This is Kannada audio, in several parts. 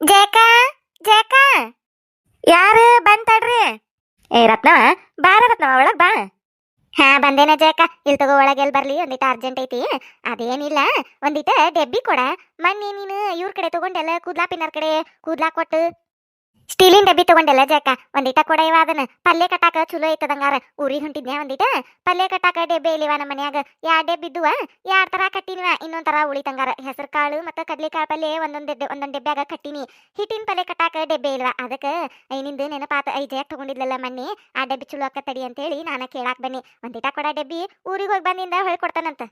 ಜೇಕ ಜೇಕ ಯಾರು? ಬಂತಡ್ರಿ ಏ, ರತ್ನವ ಬಾರ ರತ್ನವ, ಒಳಗ್ ಬಾ. ಹಾ, ಬಂದೇನ ಜೇಕ ಇಲ್ಲಿ ತಗೋ, ಒಳಗೆ ಎಲ್ಲಿ ಬರ್ಲಿ? ಒಂದಿಟ ಅರ್ಜೆಂಟ್ ಐತಿ. ಅದೇನಿಲ್ಲ, ಒಂದಿಟ ಡೆಬ್ಬಿ ಕೊಡ. ಮನ್ನಿ ನೀನು ಇವ್ರ ಕಡೆ ತಗೊಂಡೆಲ್ಲ ಕೂದ್ಲಾ ಪಿನ್ನರ್ ಕಡೆ ಕೂದ್ಲಾ ಕೊಟ್ಟು ಸ್ಟೀಲಿನ ಡಬ್ಬಿ ತಗೊಂಡೆಲ್ಲ ಜಾಕ ಒಂದಿಟ ಕೊಡ ಇವ ಅದನ್ನ ಪಲ್ಯ ಕಟ್ಟಾಕ ಚಲೋ ಐತದಂಗಾರ ಊರಿ ಹೊಂಟಿದ್ನ್ಯಾ ಒಂದಿಟ ಪಲ್ಯ ಕಟ್ಟಾಕ ಡಬ್ಬೆ ಇಲ್ಲಿವ ನಮ್ಮ ಮನ್ಯಾಗ ಎರಡು ಡಬ್ಬಿ ಇದ್ದುವ ಯಾರ ತರ ಕಟ್ಟಿನಿವ ಇನ್ನೊಂದ್ ತರ ಉಳಿತಂಗಾರ ಹೆಸರು ಕಾಳು ಮತ್ತೆ ಕಡ್ಲಿಕಾಳು ಪಲ್ಯ ಒಂದೊಂದ್ ಒಂದೊಂದ್ ಡೆಬ್ಬ್ಯಾಗ ಕಟ್ಟಿನಿ ಹಿಟ್ಟಿನ ಪಲ್ಯ ಕಟ್ಟಾಕ ಡೆಬ್ಬೆ ಇಲ್ವಾ ಅದಕ್ಕ ಐನಿಂದ ನೆನಪಾತ ಐ ಜೇಕ್ ತಗೊಂಡಿದ್ಲಲ್ಲ ಮನ್ನಿ ಆ ಡಬ್ಬಿ ಚಲೋ ಅಂತ ಅಂತೇಳಿ ನಾನು ಕೇಳಾಕ್ ಬನ್ನಿ ಒಂದಿಟ ಕೊಡ ಡಬ್ಬಿ ಊರಿಗೆ ಹೋಗಿ ಬಂದಿಂದ ಹೇಳ್ಕೊಡ್ತಾನಂತ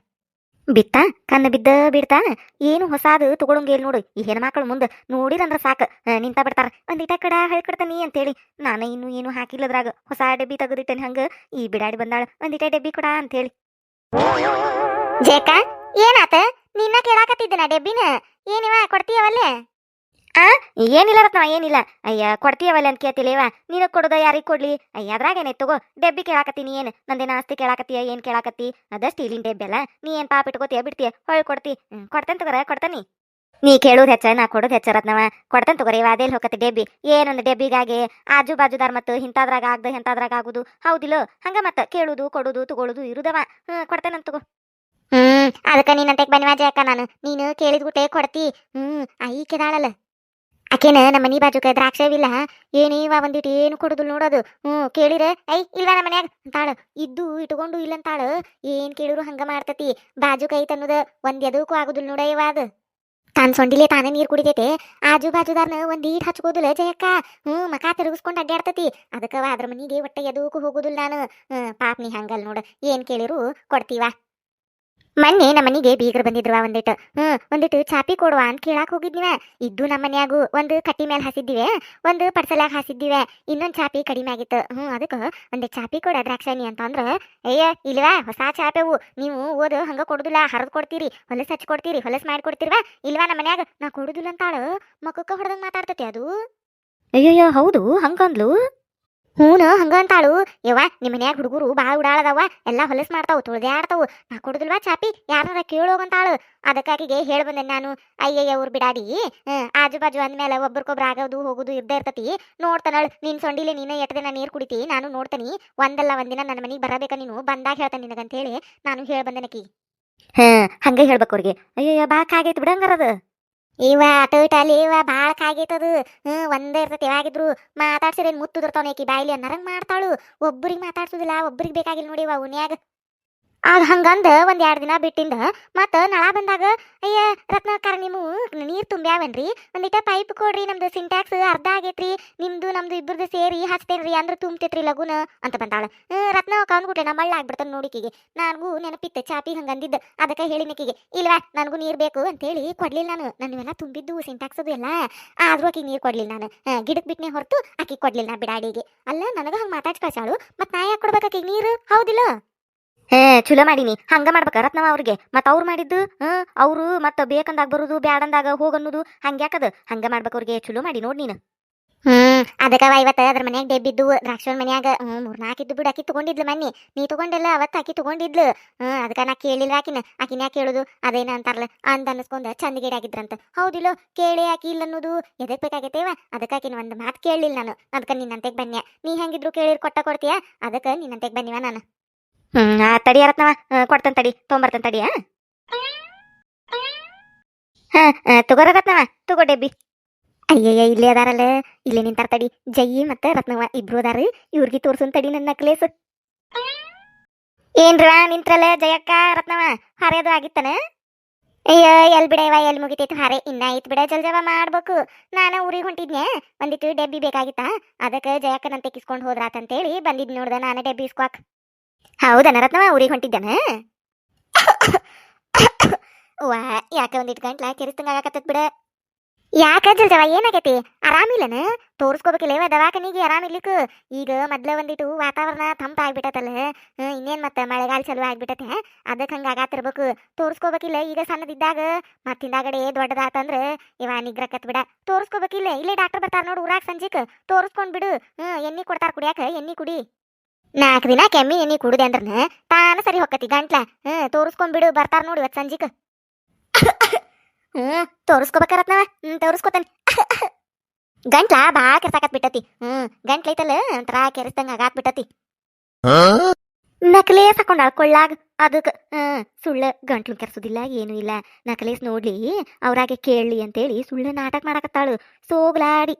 ಬಿತ್ತ? ಕಣ್ಣು ಬಿದ್ದ ಬಿಡ್ತ? ಏನು ಹೊಸಾದು ತಗೊಳಂಗಿಲ್ಲ ನೋಡು. ಈ ಹೆಣ್ಮಕ್ಳು ಮುಂದೆ ನೋಡಿರಂದ್ರ ಸಾಕು. ನಿಂತ ಬಿಡ್ತಾರ. ಒಂದಿಟ ಕಡ ಹೇಳ್ಕೊಡ್ತಾನಿ ಅಂತೇಳಿ. ನಾನು ಇನ್ನು ಏನು ಹಾಕಿಲ್ಲದ್ರಾಗ ಹೊಸ ಡಬ್ಬಿ ತೆಗೆದಿಟ್ಟೇನೆ ಹಂಗ. ಈ ಬಿಡಾಡಿ ಬಂದಾಳ. ಒಂದಿಟ ಡಬ್ಬಿ ಕೊಡ ಅಂತೇಳಿ. ಜೇಕ ಏನಾತ? ನಿನ್ನ ಕೇಳಾಕತ್ತಿದ್ದನ ಡೆಬ್ಬಿನ. ಏನಿವ ಕೊಡ್ತೀಯವಲ್ಲೇ ಆ? ಏನಿಲ್ಲ ರತ್ನ ಏನಿಲ್ಲ. ಅಯ್ಯ ಕೊಡ್ತೀಯವಲ್ಲ ಅಂತ ಕೇಳ್ತಿಲೇವ ನೀನು ಕೊಡೋದ ಯಾರಿಗೆ ಕೊಡ್ಲಿ? ಅಯ್ಯ, ಅದ್ರಾಗೇನೆ ತಗೋ. ಡೆಬ್ಬಿ ಕೇಳಾಕತ್ತೀನಿ ಏನು? ನಂದೇನ ಆಸ್ತಿ ಕೇಳಾಕತ್ತೀಯ, ಏನ್ ಕೇಳಾಕತ್ತಿ? ಅದ ಸ್ಟೀಲಿನ ಡೆಬ್ಬಿ ಅಲ್ಲ. ನೀ ಏನ್ ಪಾಪ ಇಟ್ಕೋತೀಯ, ಬಿಡ್ತೀಯ? ಹೊಳ್ ಕೊಡ್ತಿ. ಕೊಡ್ತೇನೆ ತಗೋರ ಕೊಡ್ತೇನಿ ನೀ. ಕೇಳೋದು ಹೆಚ್ಚ ನಾ ಕೊಡೋದು ಹೆಚ್ಚ ರತ್ನವ. ಕೊಡ್ತೇನೆ ತಗೋರಿ ಇವ ಅದೆಲ್ಲಿ ಹೋಗತ್ತೆ ಡೆಬ್ಬಿ. ಏನೊಂದು ಡೆಬ್ಬಿಗಾಗಿ ಆಜು ಬಾಜುದಾರ್ ಮತ್ತು ಇಂಥದ್ರಾಗ ಆಗದು ಇಂಥದ್ರಾಗ ಆಗುದು. ಹೌದಿಲ್ಲೋ? ಹಂಗ ಮತ್ತೆ ಕೇಳುದು, ಕೊಡುದು, ತಗೊಳುದು ಇರುದವ. ಹ್ಮ್ ಕೊಡ್ತೇನೆ ತಗೋ. ಹ್ಮ್, ಅದಕ್ಕ ನೀನಂತೆ ಬನ್ನಿ ಅಕ್ಕ ನಾನು. ನೀನು ಕೇಳಿದ ಗುಟ್ಟೆ ಕೊಡ್ತಿ. ಹ್ಮ್ ಐ ಕೆದಾಳಲ್ಲ ಆಕೆನ ನಮ್ಮ ಮನಿ ಬಾಜುಕ ದ್ರಾಕ್ಷವಿಲ್ಲ ಏನೇವ ಒಂದಿಟ್ಟು ಏನು ಕೊಡುದು ನೋಡೋದು. ಹ್ಮ್, ಕೇಳಿರೆ? ಐ ಇಲ್ವಾ ನಮ್ಮ ಮನ್ಯಾಗ? ಅಂತಾಳ. ಇದ್ದು ಇಟ್ಕೊಂಡು ಇಲ್ಲ ಅಂತಾಳ ಏನ್ ಕೇಳಿರು ಹಂಗ ಮಾಡ್ತತಿ. ಬಾಜು ಕೈ ತನ್ನದ ಒಂದ್ ಎದಕ್ಕೂ ಆಗುದಿಲ್ಲ ನೋಡ ಇವ ಅದು. ಸೊಂಡಿಲೆ ತಾನೇ ನೀರು ಕುಡಿತೈತೆ. ಆಜು ಬಾಜುದಾರ್ನ ಒಂದ್ ಈಟ್ ಹಚ್ಕೋದಿಲ್ಲ ಜಯಕ್ಕ. ಹ್ಮ್, ಮಕ ತಿರುಗಿಸ್ಕೊಂಡು ಅಡ್ಡಾಡ್ತತಿ ಅದಕ್ಕವ ಅದ್ರ ಮನಿಗೆ ಒಟ್ಟ ಎದಕ್ಕೂ ಹೋಗುದಿಲ್ಲ ನಾನು. ಪಾಪ್ ನೀ ಹಂಗಲ್ ನೋಡು. ಏನ್ ಕೇಳಿರು ಕೊಡ್ತೀವ? ಮೊನ್ನೆ ನಮ್ಮ ಮನಿಗೆ ಬೀಗರು ಬಂದಿದ್ರು ಒಂದಿಟ್ಟು. ಹ್ಮ್, ಒಂದಿಟ್ಟು ಚಾಪಿ ಕೊಡುವ ಅಂತ ಕೇಳಾಕ್ ಹೋಗಿದ್ನಿವ. ಇದ್ದು ನಮ್ಮ ಮನ್ಯಾಗು ಒಂದು ಕಟ್ಟಿ ಮೇಲೆ ಹಾಸಿದ್ದೀವಿ, ಒಂದು ಪಡ್ಸಲಾಗ ಹಾಸಿದ್ದೀವಿ, ಇನ್ನೊಂದ್ ಚಾಪಿ ಕಡಿಮೆ ಆಗಿತ್ತು. ಹ್ಮ್, ಅದಕ್ಕ ಒಂದ್ ಚಾಪಿ ಕೊಡ ದ್ರಾಕ್ಷಾಣಿ ಅಂತ ಅಂದ್ರ. ಅಯ್ಯ ಇಲ್ವಾ, ಹೊಸ ಚಾಪೆವು ನೀವು ಓದು, ಹಂಗ ಕೊಡುದಿಲ್ಲ, ಹರಿದು ಕೊಡ್ತೀರಿ, ಹೊಲಸ್ ಹಚ್ಚಿ ಕೊಡ್ತೀರಿ, ಹೊಲಸ್ ಮಾಡಿ ಕೊಡ್ತೀರ್ವಾ? ಇಲ್ವಾ ನಮ್ಮ ಮನ್ಯಾಗ ನಾ ಕೊಡುದಿಲ್ಲ ಅಂತಾಳು. ಮಕ್ಕಕ್ಕ ಹೊಡೆದಂಗ್ ಮಾತಾಡ್ತತಿ ಅದು. ಅಯ್ಯಯ್ಯೋ, ಹೌದು, ಹಂಗಂದ್ಲು. ಹೂನ ಹಂಗಂತಾಳು ಯವ್ವ ನಿಮ್ಮ ಮನ್ಯಾಗ ಹುಡುಗರು ಭಾಳ ಉಡಾಳದವ ಎಲ್ಲಾ ಹೊಲಸ್ ಮಾಡ್ತಾವು ತುಳ್ದ್ಯಾಡ್ತಾವು ನಾ ಕೊಡುದಿಲ್ವಾ ಚಾಪಿ? ಯಾರನ್ನ ಕೇಳೋಗಂತಾಳು. ಅದಕ್ಕಾಗಿಗೆ ಹೇಳಿ ಬಂದೆ ನಾನು. ಅಯ್ಯಯ್ಯ ಅವ್ರ ಬಿಡಾಡಿ. ಆಜು ಬಾಜು ಅಂದ್ಮೇಲೆ ಒಬ್ರಿಗೊಬ್ರು ಆಗೋದು ಹೋಗೋದು ಇದ್ದೇ ಇರ್ತತಿ. ನೋಡ್ತಾನಳು, ನಿನ್ ಸೊಂಡಿಲಿ ನೀನು ಎಟ್ ದಿನ ನೀರ್ ಕುಡಿತಿ, ನಾನು ನೋಡ್ತೀನಿ. ಒಂದಲ್ಲ ಒಂದಿನ ನನ್ನ ಮನೆಗೆ ಬರಬೇಕ ನೀನು, ಬಂದಾಗ ಹೇಳ್ತಾನೆ ನಿನಗಂತ ಹೇಳಿ ನಾನು ಹೇಳಿ ಬಂದೆ ಹಾಂ ಹಾ ಹಂಗ ಹೇಳ್ಬೇಕು ಅವ್ರಿಗೆ. ಅಯ್ಯಯ್ಯ, ಬಾಕಾಗೈತೆ ಬಿಡಂಗಾರದು. ಇವ ಟೈಟಲ್ಲಿ ಇವ ಭಾಳ ಕಾಗೈತದು ಹ್ಮ್, ಒಂದೇ ಇರ್ತೈತಿ. ಯಾವಾಗಿದ್ರು ಮಾತಾಡ್ಸಿರೇನ್ ಮುತ್ತುದಿರ್ತಾವ ಏಕಿ ಬಾಯ್ಲಿ ಅನ್ನರಂಗ್ ಮಾಡ್ತಾಳು. ಒಬ್ಬರಿಗೆ ಮಾತಾಡ್ಸುದಿಲ್ಲ, ಒಬ್ರಿಗೆ ಬೇಕಾಗಿಲ್ಲ ನೋಡಿ ಇವ ಉನ್ಯಾಗ ಆಗ ಹಂಗಂದ ಒಂದ್ ಎರಡು ದಿನ ಬಿಟ್ಟಿಂದ, ಮತ್ತ ನಳ ಬಂದಾಗ, ಅಯ್ಯ ರತ್ನಾಕರ ನೀವು ನೀರು ತುಂಬ್ಯಾವೇನ್ರಿ? ಒಂದಿಟ ಪೈಪ್ ಕೊಡ್ರಿ, ನಮ್ದು ಸಿಂಟ್ಯಾಕ್ಸ್ ಅರ್ಧ ಆಗೈತ್ರಿ, ನಿಮ್ದು, ನಮ್ದು ಇಬ್ಬರದು ಸೇರಿ ಹಚ್ತೇನ್ರಿ, ಅಂದ್ರ ತುಂಬ್ತೈತ್ರಿ ಲಗುನ ಅಂತ ಬಂದಾಳ. ರತ್ನ ಕಂದ್ಬಿಟ್ಲೆ ನಮ್ಮ ಮಳ್ಳ ಆಗ್ಬಿಡ್ತಾನ ನೋಡಿಕಿಗೆ. ನನಗೂ ನೆನಪಿತ್ತ, ಚಾಪಿ ಹಂಗಂದಿದ್ದು, ಅದಕ್ಕೆ ಹೇಳಿನಕಿಗೆ, ಇಲ್ವಾ, ನನಗೂ ನೀರ್ ಬೇಕು ಅಂತೇಳಿ ಕೊಡ್ಲಿಲ್ಲ ನಾನು. ನಾನು ಇವೆಲ್ಲ ತುಂಬಿದ್ದು ಸಿಂಟ್ಯಾಕ್ಸ್ ಅದು ಎಲ್ಲ. ಆದ್ರೂ ಆಕಿಗೆ ನೀರ್ ಕೊಡ್ಲಿಲ್ಲ ನಾನು. ಗಿಡಕ್ಕೆ ಬಿಟ್ನೆ ಹೊರತು ಆಕಿ ಕೊಡ್ಲಿಲ್ಲ ಬಿಡಾಡಿಗೆ. ಅಲ್ಲ, ನನಗ ಹಂಗೆ ಮಾತಾಡ್ಸಿ ಕಳ್ಸಾಳು ಮತ್ ನಾ ಯಾಕೆ ಕೊಡ್ಬೇಕು ಆಕಿಗೆ ನೀರು? ಹೌದಿಲ್ಲ? ಹೇ, ಚಲೋ ಮಾಡೀನಿ. ಹಂಗ ಮಾಡ್ಬೇಕ ರತ್ನವ ಅವ್ರಿಗೆ. ಮತ್ತೆ ಅವ್ರು ಮಾಡಿದ್ದು ಹ್ಮ್ ಅವ್ರು ಮತ್ತ ಬೇಕಂದಾಗ ಬರುದು, ಬ್ಯಾಡಂದಾಗ ಹೋಗನ್ನೋದು ಹಂಗ್ಯಾಕದ ಹಂಗ ಮಾಡ್ಬೇಕ ಅವ್ರಿಗೆ, ಚಲೋ ಮಾಡಿ ನೋಡ್ ನೀನು. ಹ್ಮ್, ಅದಕ್ಕವ ಇವತ್ತ ಅದ್ರ ಮನ್ಯಾಗ ಡೆಬ್ಬಿದ್ದು ದ್ರಾಕ್ಷ ಮನ್ಯಾಗ, ಹ್ಮ್ ಮೂರ್ ನಾಕಿದ್ದು ಬಿಡು ಆಕಿ ತಗೊಂಡಿದ್ಲು ಮನ್ನಿ. ನೀ ತಗೊಂಡಿಲ್ಲ ಅವತ್ತ ಆಕಿ ತಗೊಂಡಿದ್ಲು. ಹ್ಮ್ ಅದಕ್ಕ ನಾ ಕೇಳಿಲ್ಲ ಆಕಿನ. ಆಕಿನ ಯಾಕೆ ಕೇಳುದು? ಅದೇನ ಅಂತಾರಲ್ಲ ಅಂತ ಅನ್ಸ್ಕೊಂಡ ಚಂದ ಗಿಡ ಆಗಿದ್ರಂತ. ಹೌದಿಲ್ಲೋ, ಕೇಳಿ ಆಕಿ ಇಲ್ಲ ಅನ್ನೋದು. ಎದಕ್ ಬೇಕಾಗೈತೇವ? ಅದಕ್ಕ ಆಕಿನ ಒಂದ್ ಮಾತು ಕೇಳಲಿಲ್ಲ ನಾನು. ಅದಕ್ಕ ನಿನ್ನಂತೆಗ್ ಬನ್ಯ. ನೀ ಹೆಂಗಿದ್ರು ಕೇಳಿರ್, ಕೊಟ್ಟ ಕೊಡ್ತೀಯ? ಅದಕ್ಕ ನಿನ್ನಂತೆಗ್ ಬನ್ನಿವ ನಾನು. ಆ ತಡಿ ಯಾರತ್ನವ ಕೊಡ್ತಾನ ತಡಿ ತೊಗೊಂಬರ್ತೇನೆ ತಡಿ ಹಾ ತಗೋರ ರತ್ನವ, ತಗೋ ಡೆಬ್ಬಿ. ಅಯ್ಯಯ್ಯ, ಇಲ್ಲೇ ಅದಾರಲ್ಲ, ಇಲ್ಲೇ ನಿಂತಾರ ತಡಿ. ಜಯಿ ಮತ್ತೆ ರತ್ನವ, ಇಬ್ರು ಅದಾರ, ಇವ್ರಿಗೆ ತೋರ್ಸನ್ ತಡಿ ನನ್ನ ನಕ್ಲೇಸ್. ಏನ್ರ ನಿಂತ್ರಲ್ಲ, ಜಯಕ್ಕ, ರತ್ನವ, ಹರಿಯೋದು ಆಗಿತ್ತನ? ಅಯ್ಯೋ, ಎಲ್ ಬಿಡವ ಎಲ್ ಮುಗಿತೈತ್, ಹಾರೆ, ಇನ್ನ ಐತ್ ಬಿಡ, ಜಲ್ ಜವ ಮಾಡ್ಬೇಕು. ನಾನು ಊರಿಗೆ ಹೊಂಟಿದ್ನೆ ಒಂದಿಟ್ಟು ಡೆಬ್ಬಿ ಬೇಕಾಗಿತ್ತಾ? ಅದಕ್ಕೆ ಜಯಕ್ಕನಂತೆ ಕಿಸ್ಕೊಂಡು ಹೋದ್ರಾತಂತೇಳಿ ಬಂದಿದ್ ನೋಡ್ದೆ, ನಾನು ಡೆಬ್ಬಿ ಇಸ್ಕೊಕ್ ಹೌದನ ನರತ್ನವ? ಊರಿಗೆ ಹೊಂಟಿದ್ದಾನ? ವಾ, ಯಾಕ ಒಂದಿಟ್ಟು ಗಂಟ್ಲ ಕೆರಿಸ್ತಂಗ ಆಗಕತ್ತತ್ ಬಿಡ. ಯಾಕ ಜಲ್ದವ ಏನಾಗೈತಿ? ಆರಾಮಿಲ್ಲನ ತೋರಿಸ್ಕೋಬೇಕಿಲ್ಲ ದವಾಖಾನಿಗೆ ಆರಾಮಿರ್ಲಿಕ್ಕೆ ಈಗ ಮೊದ್ಲ ಒಂದಿಟ್ಟು ವಾತಾವರಣ ತಂಪ ಇನ್ನೇನು ಮತ್ತೆ ಮಳೆಗಾಲ ಚಲೋ ಆಗ್ಬಿಟ್ಟತೆ ಅದಕ್ಕೆ ಹಂಗ ಆಗಾತಿರ್ಬೇಕು. ತೋರಿಸ್ಕೋಬೇಕಿಲ್ಲ, ಈಗ ಸಣ್ಣದಿದ್ದಾಗ ಮತ್ತಿಂದಾಗಡೆ ದೊಡ್ಡದಾತಂದ್ರೆ, ಇವ ನಿಗ್ರಕತ್ ಬಿಡ. ತೋರಿಸ್ಕೋಬೇಕಿಲ್ಲ, ಇಲ್ಲೇ ಡಾಕ್ಟರ್ ಬರ್ತಾರ ನೋಡು ಊರಾಗ ಸಂಜೆಕ್. ತೋರಿಸ್ಕೊಂಡ್ ಬಿಡು ಎಣ್ಣಿ ಕೊಡ್ತಾರ ಕುಡಿಯಾಕ, ಎಣ್ಣಿ ಕುಡಿ. ನಾಲ್ಕು ದಿನ ಕೆಮ್ಮಿ ಎಣ್ಣಿ ಕುಡಿದೆ ಅಂದ್ರನ ತಾನ ಸರಿ ಹೊಕ್ಕತಿ ಗಂಟ್ಲ. ಹ್ಮ್ ತೋರಿಸ್ಕೊಂಡ್ ಬಿಡು ಬರ್ತಾರ ನೋಡಿ ಇವತ್ತು ಸಂಜಿಕ. ಹ್ಮ್ ತೋರಿಸ್ಕೋಬೇಕರತ್ನವ ಹ್ಮ್ ತೋರಿಸ್ಕೋತಾನೆ. ಗಂಟ್ಲ ಭಾಳ ಕೆರ್ಸಾಕತ್ ಬಿಟ್ಟತಿ. ಹ್ಮ್ ಗಂಟ್ಲ ಐತಲ್ಲ ಒಂಥರ ಕೆರೆಸ್ದಂಗ ಆಗಾತ್ ಬಿಟ್ಟತಿ. ನಕಲೇಸ್ ಹಾಕೊಂಡಾಳ ಕೊಳ್ಳಾಗ ಅದಕ್ಕೆ ಹ್ಮ್ ಸುಳ್ಳ ಗಂಟ್ಲು ಕೆರ್ಸುದಿಲ್ಲ ಏನೂ ಇಲ್ಲ. ನಕಲೇಸ್ ನೋಡ್ಲಿ ಅವ್ರಾಗೆ ಕೇಳಲಿ ಅಂತೇಳಿ ಸುಳ್ಳು ನಾಟಕ ಮಾಡಕತ್ತಾಳು. ಸೋಗ್ಲಾಡಿ.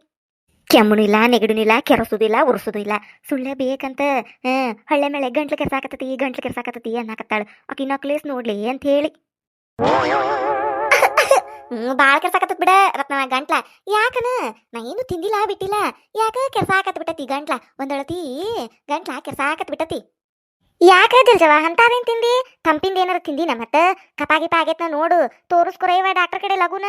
ಕೆಮ್ಮುನು ಇಲ್ಲ ನೆಗಡಿನೂ ಇಲ್ಲ ಕೆರಸೋದಿಲ್ಲ ಉರ್ಸೋದು ಇಲ್ಲ ಸುಳ್ಳೆ ಬೇಕಂತ ಹ್ಮ್ ಹಳ್ಳೆ ಮೇಲೆ ಗಂಟ್ಲು ಕೆರ್ಸಾಕತ್ತತಿ ಗಂಟ್ಲು ಕೆರ್ಸಾಕತ್ತತಿ ಅನ್ನಕತ್ತಾಳು. ಆಕಿ ನಕ್ಲೇಸ್ ನೋಡ್ಲಿ ಅಂತ ಹೇಳಿ ಹ್ಮ್, ಬಾಳ ಕೆರ್ಸಾಕತ್ತತ್ ಬಿಡ ರತ್ನ ಗಂಟ್ಲ. ಯಾಕನ? ನಾ ಏನು ತಿಂದಿಲ್ಲ, ಬಿಟ್ಟಿಲ್ಲ. ಯಾಕ ಕೆರ್ಸಾಕತ್ ಬಿಟ್ಟತಿ ಗಂಟ್ಲ? ಒಂದಳತಿ ಗಂಟ್ಲ ಕೆರ್ಸಾಕತ್ ಬಿಟ್ಟತಿ. ಯಾಕ ದಿಲ್ಜವ ಅಂತಾದೇನ್ ತಿಂದಿ? ತಂಪಿಂದ ಏನಾರ ತಿಂದಿನ ಮತ್ತ? ಕಪಾಗಿಪ ಪಾಗೇತ್ನ ನೋಡು. ತೋರಿಸ್ಕೊರೈವ ಡಾಕ್ಟರ್ ಕಡೆ ಲಗುನ.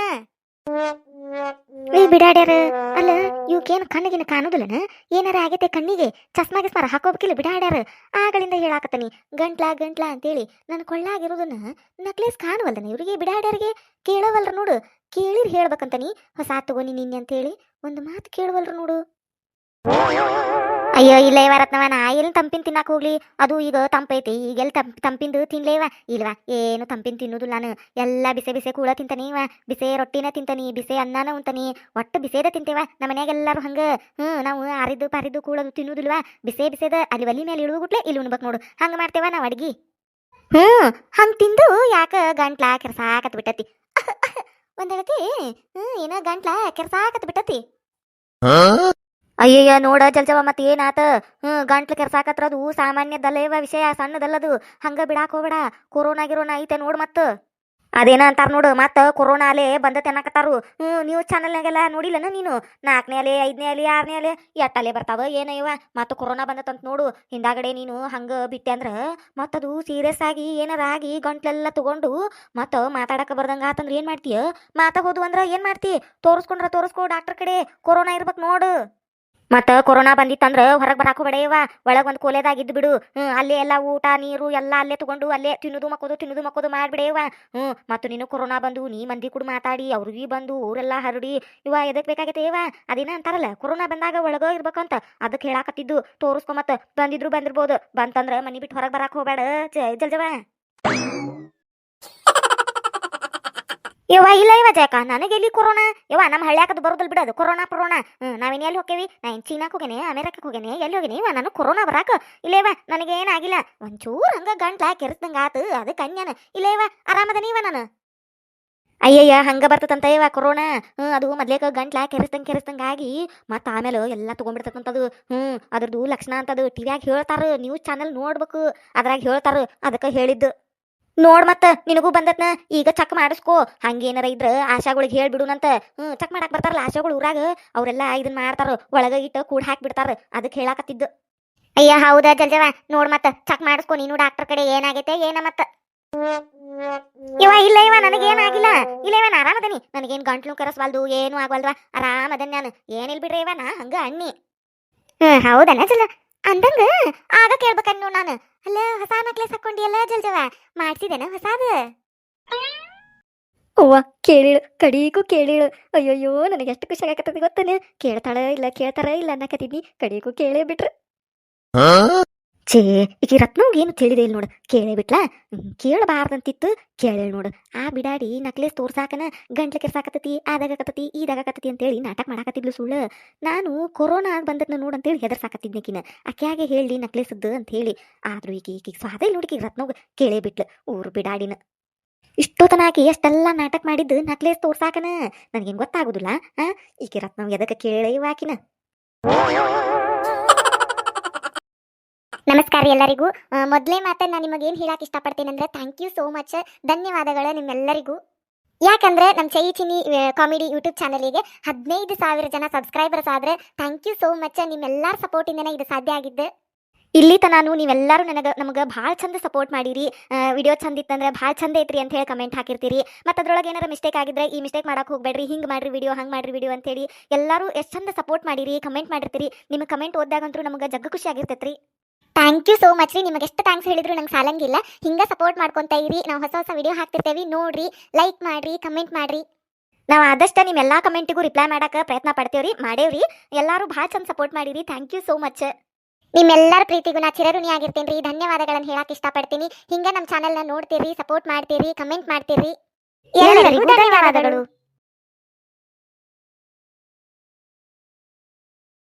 ಏ, ಬಿಡಾಡ್ಯಾರ. ಅಲ್ಲ ಇವಕ್ಕೇನು ಕಣ್ಣಿಗಿನ ಕಾಣುದಿಲ್ಲನ? ಏನಾರ ಆಗೈತೆ ಕಣ್ಣಿಗೆ? ಚಸ್ಮಾ ಗಿಸ್ಮಾರ ಹಾಕೋಬೇಕಿಲ್ಲ ಬಿಡಾಡ್ಯಾರ. ಆಗಳಿಂದ ಹೇಳಾಕತ್ತನಿ, ಗಂಟ್ಲಾ, ಗಂಟ್ಲ ಅಂತೇಳಿ. ನನ್ನ ಕೊಳ್ಳಾಗಿರೋದನ್ನ ನಕ್ಲೇಸ್ ಕಾಣುವಲ್ದನ ಇವರಿಗೆ ಬಿಡಾಡ್ಯಾರಿಗೆ? ಕೇಳವಲ್ರ ನೋಡು. ಕೇಳಿರ್ ಹೇಳ್ಬೇಕಂತನಿ. ಹೊಸ ತಗೋನಿ ನಿನ್ನೆ ಅಂತೇಳಿ. ಒಂದು ಮಾತು ಕೇಳುವಲ್ರು ನೋಡು. ಅಯ್ಯೋ, ಇಲ್ಲ ಇವ ರತ್ನವ ನಾ ಎಲ್ಲಿ ತಂಪಿನ ತಿನ್ನಕ್ ಹೋಗ್ಲಿ? ಅದು ಈಗ ತಂಪೈತಿ ಈಗೆಲ್ಲಿ ತಂಪ್, ತಂಪಿಂದು ತಿನ್ಲೇವ ಇಲ್ವಾ? ಏನು ತಂಪಿನ ತಿನ್ನೋದಿಲ್ಲ ನಾನು. ಎಲ್ಲ ಬಿಸೆ ಬಿಸೆ ಕೂಡ ತಿಂತಾನಿ ಇವ. ಬಿಸೆ ರೊಟ್ಟಿನ ತಿಂತಾನಿ, ಬಿಸೆ ಅನ್ನನ ಉಂತಾನಿ ಒಟ್ಟು ಬಿಸೇದ ತಿಂತೇವ ನಮ್ಮ ಎಲ್ಲಾರು ಹಂಗ. ಹ್ಮ್, ನಾವು ಆರಿದ್ದು ಪಾರಿದ್ದು ಕೂಳದು ತಿನ್ನುದಿಲ್ವಾ? ಬಿಸೆ ಬಿಸೇದ ಅಲ್ಲಿ ಒಲಿ ಮೇಲೆ ಇಳುವ ಗುಟ್ಲೆ ಇಲ್ಲಿ ಉಣ್ಬೇಕು ನೋಡು. ಹಂಗ ಮಾಡ್ತೇವ ನಾವು ಅಡ್ಗಿ. ಹ್ಮ್, ಹಂಗೆ ತಿಂದು ಯಾಕ ಗಂಟ್ಲ ಕೆರ್ಸಾಕತ್ ಬಿಟ್ಟತಿ ಒಂದೇಳತಿ, ಹ್ಮ್, ಏನೋ ಗಂಟ್ಲ ಕೆರ್ಸಾಕತ್ ಬಿಟ್ಟತಿ ಅಯ್ಯಯ್ಯ, ನೋಡ ಜಲ್ಜವ ಮತ್ತೆ ಏನಾತ? ಹ್ಞೂ ಗಂಟ್ಲು ಕೆರ್ಸಾಕತ್ರ ಅದು ಸಾಮಾನ್ಯದಲ್ಲೇವ ವಿಷಯ, ಸಣ್ಣದಲ್ಲದು. ಹಂಗ ಬಿಡಾಕ ಹೋಗ್ಬೇಡ. ಕೊರೋನಾ, ಗಿರೋನಾ ಐತೆ ನೋಡ್ ಮತ್ತು ಅದೇನ ಅಂತಾರ ನೋಡು ಮತ್ತೆ ಕೊರೋನಾ ಅಲೆ ಬಂದತೆ ಅನ್ನಕತ್ತಾರು. ಹ್ಞೂ ನ್ಯೂಸ್ ಚಾನಲ್ನಾಗೆಲ್ಲ ನೋಡಿಲ್ಲನ ನೀನು? ನಾಲ್ಕನೇ ಅಲೆ, ಐದನೇ ಅಲೆ, ಆರನೇ ಅಲೆ ಎಟ್ಟಲೆ ಬರ್ತಾವ, ಏನ ಇವ? ಮತ್ತ ಕೊರೋನಾ ಬಂದತಂತ ನೋಡು. ಹಿಂದಾಗಡೆ ನೀನು ಹಂಗ ಬಿಟ್ಟೆ ಅಂದ್ರ ಮತ್ತದು ಸೀರಿಯಸ್ ಆಗಿ, ಏನಾರ ಆಗಿ ಗಂಟ್ಲೆಲ್ಲ ತಗೊಂಡು ಮತ್ತ ಮಾತಾಡಕ ಬರ್ದಂಗ ಆತಂದ್ರ ಏನು ಮಾಡ್ತೀಯ? ಮಾತಾ ಹೋದು ಅಂದ್ರ ಏನು ಮಾಡ್ತಿ? ತೋರಿಸ್ಕೊಂಡ್ರೆ ತೋರಿಸ್ಕೊ ಡಾಕ್ಟರ್ ಕಡೆ ಕೊರೋನಾ ಇರ್ಬೇಕು ನೋಡು. ಮತ್ತ ಕೊರೋನಾ ಬಂದಿತ್ತಂದ್ರ ಹೊರಗೆ ಬರಾಕು ಒಳಗ್ ಒಂದ್ ಕೋಲೆದಾಗ ಇದ್ದು ಬಿಡು. ಹ್ಮ್, ಅಲ್ಲೇ ಎಲ್ಲ ಊಟ, ನೀರು ಎಲ್ಲಾ ಅಲ್ಲೇ ತಗೊಂಡು ಅಲ್ಲೇ ತಿನ್ನುದು ಮಕ್ಕೋದು ತಿನ್ನುದು ಮಕ್ಕೋದು ಮಾಡ್ಬಿಡೇವ ಹ್ಮ್, ಮತ್ತ ನೀನು ಕೊರೋನಾ ಬಂದು ನೀ ಮಂದಿ ಕೂಡ ಮಾತಾಡಿ, ಅವ್ರಿಗೆ ಬಂದು ಊರೆಲ್ಲ ಹರಡಿ ಇವ ಎದಕ್ ಬೇಕಾಗೈತೆ ಇವ ಅದೇನ ಅಂತಾರಲ್ಲ, ಕೊರೋನಾ ಬಂದಾಗ ಒಳಗ ಇರ್ಬೇಕಂತ. ಅದಕ್ಕೆ ಹೇಳಾಕತ್ತಿದ್ದು, ತೋರಿಸ್ಕೊ ಮತ್ತ. ಬಂದಿದ್ರು ಬಂದಿರ್ಬೋದು. ಬಂತಂದ್ರ ಮನಿ ಬಿಟ್ಟು ಹೊರಗೆ ಬರಾಕ್ ಹೋಗ್ಬೇಡ. ಜಲ್ಜವ ಯವ್ವ, ಇಲ್ಲ ಇವ ಜಾಕ ನನಗೆ ಎಲ್ಲಿ ಕೊರೋನಾ? ಯವ್ವ, ನಮ್ಮ ಹಳ್ಳ್ಯಾಕದು ಬರೋದಲ್ ಬಿಡೋದು ಕೊರೋನಾ ಕೊರೋನಾ. ಹ್ಮ್ ನಾವೇನು ಎಲ್ಲಿ ಹೋಗ್ಯವಿ ನಾ ಏನು ಚೀನಾಕ್ ಹೋಗೇನೆ ಅಮೇರಿಕಕ್ಕೆ ಹೋಗೇನೆ ಎಲ್ಲಿ ಹೋಗಿನಿ? ಇವ ನನಗೆ ಕೊರೋನಾ ಬರಾಕ. ಇಲ್ಲೇವ ನನಗೆ ಏನಾಗಿಲ್ಲ ಒಂಚೂರು ಹಂಗ ಗಂಟ್ಲ ಕೆರ್ತಂಗ ಆತು ಅದಕ್ಕೆ ಅನ್ಯಾನ ಇಲ್ಲೇವ ಆರಾಮದನಿ ಇವ ನಾನು. ಅಯ್ಯಯ್ಯ, ಹಂಗ ಬರ್ತದಂತ ಇವ ಕೊರೋನಾ. ಹ್ಮ್, ಅದು ಮೊದ್ಲೇಕ ಗಂಟ್ಲ ಕೆರೆಸ್ದಂಗೆ ಕೆರೆಸ್ದಂಗ ಆಗಿ, ಮತ್ತ ಆಮೇಲೆ ಎಲ್ಲ ತಗೊಂಡ್ಬಿಡ್ತಕ್ಕಂಥದ್ದು ಹ್ಮ್, ಅದ್ರದ್ದು ಲಕ್ಷಣ ಅಂತದು, ಟಿವಿಯಾಗ ಹೇಳ್ತಾರ, ನ್ಯೂಸ್ ಚಾನಲ್ ನೋಡ್ಬೇಕು, ಅದ್ರಾಗ ಹೇಳ್ತಾರ, ಅದಕ್ಕೆ ಹೇಳಿದ್ದು. ನೋಡ್ ಮತ್ತ, ನಿನಗೂ ಬಂದತ್ನ. ಈಗ ಚಕ್ ಮಾಡಿಸ್ಕೋ. ಹಂಗೇನಾರ ಇದ್ರ ಆಶಾಗಳಿಗೆ ಹೇಳ್ಬಿಡುನಂತ. ಹ್ಮ್, ಚಕ್ ಮಾಡಕ್ ಬರ್ತಾರಲ್ಲ ಆಶಾಗಳು ಊರಾಗ. ಅವರೆಲ್ಲ ಇದನ್ ಮಾಡ್ತಾರ. ಒಳಗ ಇಟ್ಟು ಕೂಡ ಹಾಕ್ಬಿಡ್ತಾರ. ಅದಕ್ಕೆ ಹೇಳಾಕತ್ತಿದ್ದು. ಅಯ್ಯ, ಹೌದಾ ಜಲ್ಜವ ನೋಡ್ ಮತ್ತ, ಚಕ್ ಮಾಡಿಸ್ಕೋ. ನೀನು ಡಾಕ್ಟರ್ ಕಡೆ ಏನಾಗೈತೆ, ಏನ ಮತ್ತ? ಇವ, ಇಲ್ಲ ಇವ, ನನಗೇನಾಗಿಲ್ಲ. ಇಲ್ಲ ಇವ ಆರಾಮದನಿ. ನನಗೇನ್ ಗಂಟ್ಲು ಕರಸ್ವಲ್ದು ಏನು ಆಗ್ವಲ್ವಾ ಆರಾಮದನ್ ನಾನು. ಏನಿಲ್ ಬಿಡ್ರಿ ಇವ, ನಾ ಹಂಗ ಅನ್ನಿ. ಹ್ಮ್, ಹೌದನ ಜಲ ಅಂದಂಗ ಆಗ ಕೇಳ್ಬೇಕನ್ನು ನಾನು. ಅಲ್ಲ ಹೊಸ ನಕ್ಲೆಸ್ ಹಾಕೊಂಡಿಯಲ್ಲ ಜಲ್ಜವ ಮಾಡ್ಸಿದೇನ ಹೊಸಾದ? ಅವ್ವ ಕೇಳಿಳು ಕಡಿಗೂ ಕೇಳಿಳು. ಅಯ್ಯಯ್ಯೋ ನನಗೆ ಎಷ್ಟು ಖುಷಿ ಆಗಕತ್ತದ ಗೊತ್ತೇನೆ? ಕೇಳ್ತಾಳ ಇಲ್ಲ ಕೇಳ್ತಾರ ಇಲ್ಲ ಅನ್ನಕತ್ತಿದ್ನಿ ಕಡೀಗೂ ಕೇಳೇ ಬಿಟ್ರು. ಛೇ, ಈಕಿ ರತ್ನವ್ಗೆ ಏನು ತಿಳಿದೆ ಇಲ್ಲಿ ನೋಡು. ಕೇಳೇ ಬಿಟ್ಲಾ? ಕೇಳಬಾರ್ದಂತಿತ್ತು. ಕೇಳೇ ನೋಡು. ಆ ಬಿಡಾಡಿ ನಕ್ಲೇಸ್ ತೋರ್ಸಾಕನ, ಗಂಟ್ಲ ಕೆರ್ಸಾಕತ್ತತಿ ಆದಾಗಕತ್ತತಿ ಅಂತ ಅಂತೇಳಿ ನಾಟಕ ಮಾಡಾಕತ್ತಿದ್ಲು ಸುಳ್ಳು. ನಾನು ಕೊರೋನಾ ಬಂದದ್ನ ಹೆದರ್ ಹೆದರ್ಸಾಕತ್ತಿದ್ನಕಿನ ಆಕ್ಯಾಗೆ ಹೇಳಿ ನಕ್ಲೇಸದ್ದು ಅಂತ ಹೇಳಿ ಆದ್ರೂ ಈಗ ಈಗ ಸ್ವಾದ ಇಲ್ಲಿ ನೋಡಿ ಈಗ ರತ್ನವ್ಗೆ ಕೇಳೇ ಬಿಟ್ಲು. ಊರು ಬಿಡಾಡಿನ. ಇಷ್ಟೊತ್ತನ ಎಷ್ಟೆಲ್ಲಾ ನಾಟಕ ಮಾಡಿದ್ದು ನಕ್ಲೇಸ್ ತೋರ್ಸಾಕನ? ನನಗೇನು ಗೊತ್ತಾಗುದಿಲ್ಲ, ಆ? ಈಕೆ ರತ್ನವ್ ಎದಕ್ಕೆ ಕೇಳೇ ಇವಾಕಿನ ನಮಸ್ಕಾರ ಎಲ್ಲರಿಗೂ. ಮೊದಲೇ ಮಾತ್ರ ಮಾತ ನಾನು ನಿಮಗೆ ಏನು ಹೇಳಕ್ ಇಷ್ಟಪಡ್ತೀನಿ ಅಂದ್ರೆ ಥ್ಯಾಂಕ್ ಯು ಸೋ ಮಚ್ ಧನ್ಯವಾದಗಳು ನಿಮ್ಮೆಲ್ಲರಿಗೂ. ಯಾಕಂದ್ರೆ ನಮ್ಮ ಚೈ ಚಿನಿ ಕಾಮಿಡಿ ಯೂಟ್ಯೂಬ್ ಚಾನಲಿಗೆ ಹದಿನೈದು ಸಾವಿರ ಜನ ಸಬ್ಸ್ಕ್ರೈಬರ್ಸ್ ಆದ್ರೆ ಥ್ಯಾಂಕ್ ಯು ಸೋ ಮಚ್ ನಿಮ್ಮೆಲ್ಲರ ಸಪೋರ್ಟಿಂದನೇ ಇದು ಸಾಧ್ಯ ಆಗಿದ್ದು. ಇಲ್ಲಿ ನಾನು ನೀವೆಲ್ಲರೂ ನನಗೆ, ನಮಗೆ ಭಾಳ ಚಂದ ಸಪೋರ್ಟ್ ಮಾಡಿರಿ. ವಿಡಿಯೋ ಚಂದ ಇತ್ತಂದ್ರೆ ಭಾಳ ಚಂದ ಐತ್ರಿ ಅಂತ ಹೇಳಿ ಕಮೆಂಟ್ ಹಾಕಿರ್ತೀರಿ. ಮತ್ತು ಅದ್ರೊಳಗೆ ಏನಾರ ಮಿಸ್ಟೇಕ್ ಆಗಿದ್ರೆ ಈ ಮಿಸ್ಟೇಕ್ ಮಾಡೋಕೆ ಹೋಗಬೇಡ್ರಿ, ಹಿಂಗೆ ಮಾಡ್ರಿ ವಿಡಿಯೋ ಹಂಗೆ ಮಾಡ್ರಿ ವಿಡಿಯೋ ಅಂತೇಳಿ ಎಲ್ಲರೂ ಎಷ್ಟು ಚಂದ ಸಪೋರ್ಟ್ ಮಾಡಿರಿ ಕಮೆಂಟ್ ಮಾಡಿರ್ತೀರಿ. ನಿಮ್ಮ ಕಮೆಂಟ್ ಓದ್ದಾಗಂತೂ ನಮಗೆ ಜಗ್ಗ ಖುಷಿ ಆಗಿರ್ತೈತ್ರಿ. ಥ್ಯಾಂಕ್ ಯು ಸೋ ಮಚ್ ರೀ. ನಿಮಗೆ ಎಷ್ಟು ಥ್ಯಾಂಕ್ಸ್ ಹೇಳಿದ್ರು ನಂಗೆ ಸಾಲಂಗಿಲ್ಲ. ಹಿಂಗೆ ಸಪೋರ್ಟ್ ಮಾಡ್ಕೊಂತ ಇರಿ. ನಾವು ಹೊಸ ಹೊಸ ವಿಡಿಯೋ ಹಾಕ್ತಿರ್ತೇವೆ. ನೋಡ್ರಿ ಲೈಕ್ ಮಾಡ್ರಿ ಕಮೆಂಟ್ ಮಾಡ್ರಿ. ನಾವು ಆದಷ್ಟು ನಿಮ್ಮ ಎಲ್ಲ ಕಮೆಂಟಿಗೂ ರಿಪ್ಲೈ ಮಾಡೋಕೆ ಪ್ರಯತ್ನ ಪಡ್ತೇವ್ರಿ ಮಾಡೇವ್ರಿ ಎಲ್ಲರೂ ಭಾಳ ಚಂದ ಸಪೋರ್ಟ್ ಮಾಡಿರಿ. ಥ್ಯಾಂಕ್ ಯು ಸೋ ಮಚ್ ನಿಮ್ಮೆಲ್ಲರ ಪ್ರೀತಿಗೂ ನಾ ಚಿರಋಣಿ ಆಗಿರ್ತೇನೆ ರೀ ಧನ್ಯವಾದಗಳನ್ನು ಹೇಳಕ್ಕೆ ಇಷ್ಟಪಡ್ತೀನಿ. ಹಿಂಗೆ ನಮ್ಮ ಚಾನೆಲ್ನ ನೋಡ್ತೀರಿ ಸಪೋರ್ಟ್ ಮಾಡ್ತೀರಿ ಕಮೆಂಟ್ ಮಾಡ್ತೀರಿ. ಎಲ್ಲರಿಗೂ ಧನ್ಯವಾದಗಳು.